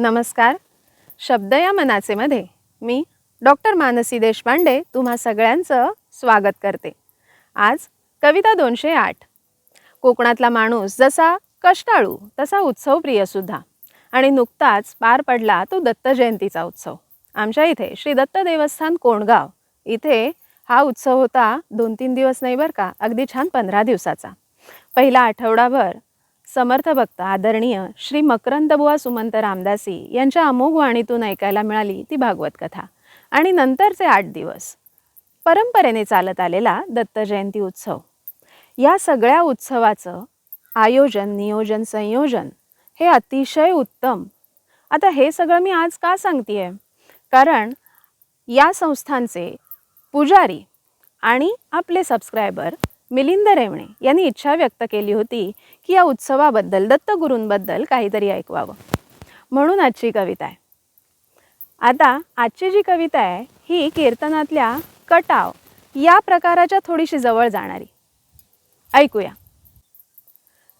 नमस्कार. शब्द या मनाचेमध्ये मी डॉक्टर मानसी देशपांडे तुम्हा सगळ्यांचं स्वागत करते. आज कविता दोनशे आठ. कोकणातला माणूस जसा कष्टाळू तसा उत्सवप्रियसुद्धा आणि नुकताच पार पडला तो दत्त जयंतीचा उत्सव. आमच्या इथे श्री दत्त देवस्थान कोंडगाव. इथे हा उत्सव होता दोन तीन दिवस नाही बरं का? अगदी छान पंधरा दिवसाचा. पहिला आठवडाभर समर्थ भक्त आदरणीय श्री मकरंदबुवा सुमंत रामदासी यांच्या अमोघ वाणीतून ऐकायला मिळाली ती भागवत कथा. आणि नंतरचे आठ दिवस. परंपरेने चालत आलेला दत्त जयंती उत्सव. या सगळ्या उत्सवाचं आयोजन नियोजन संयोजन हे अतिशय उत्तम. आता हे सगळं मी आज का सांगते कारण या संस्थांचे पुजारी आणि आपले सबस्क्रायबर मिलिंद रेवणे यांनी इच्छा व्यक्त केली होती की या उत्सवाबद्दल दत्तगुरूंबद्दल काहीतरी ऐकवावं. म्हणून आजची कविता आहे. आता आजची जी कविता आहे ही कीर्तनातल्या कटाव या प्रकाराच्या थोडीशी जवळ जाणारी. ऐकूया.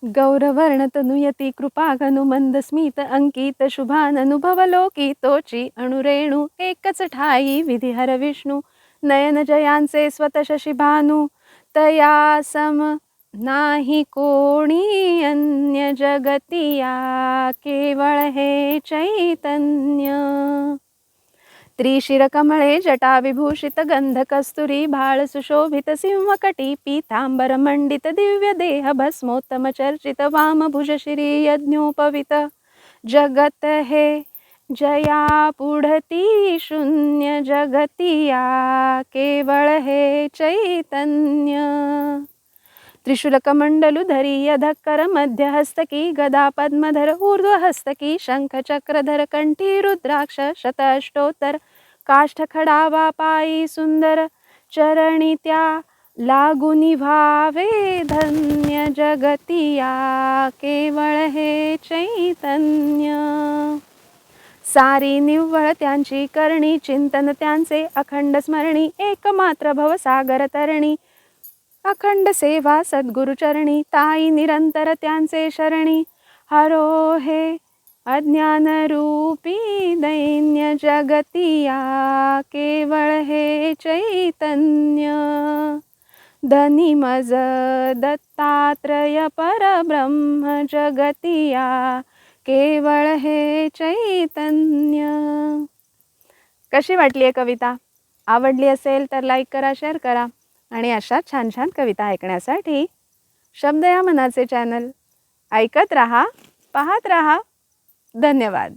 गौरवर्णतनुयती कृपा घनुमंद स्मित अंकित शुभान अनुभवलोकी तोची अणुरेणू एकच ठाई विधिहर विष्णू नयन जयांचे स्वतशशी भानू तया सम नाही कोणी अन्य जगतिया केवळ हे चैतन्य. त्रिशिरकमळे जटाविभूषित गंध कस्तुरी भाळ सुशोभित सिंहकटी पीतांबर मंडित दिव्य देह भस्मोत्तम चर्चित वामभुज श्री यज्ञोपवित जगत हे जया पुढती शून्य जगतिया केवळ हे चैतन्य. त्रिशूलकमण्डलुधरी अधक्कर मध्यहस्तकी गदा पद्मधर ऊर्ध्वहस्तकी शङ्खचक्रधर कण्ठी रुद्राक्ष शतअष्टोत्तर काष्ठखडावा पायी सुंदर चरणी त्या लागुनी भावे धन्य जगतिया केवळ हे चैतन्य. सारी निव्वळ त्यांची करणी चिंतन त्यांचे अखंड स्मरणी एकमात्र भवसागर तरणी. अखंड सेवा सद्गुरुचरणी ताई निरंतर त्यांचे शरणी. हरो हे अज्ञानरूपी दैन्य जगतिया केवळ हे चैतन्य. धनी मज दत्तात्रय परब्रह्म जगतिया केवळ हे चैतन्य. कशी वाटली आहे कविता? आवडली असेल तर लाईक करा शेअर करा आणि अशा छान छान कविता ऐकण्यासाठी शब्द या मनाचे चॅनल ऐकत रहा पाहत रहा. धन्यवाद.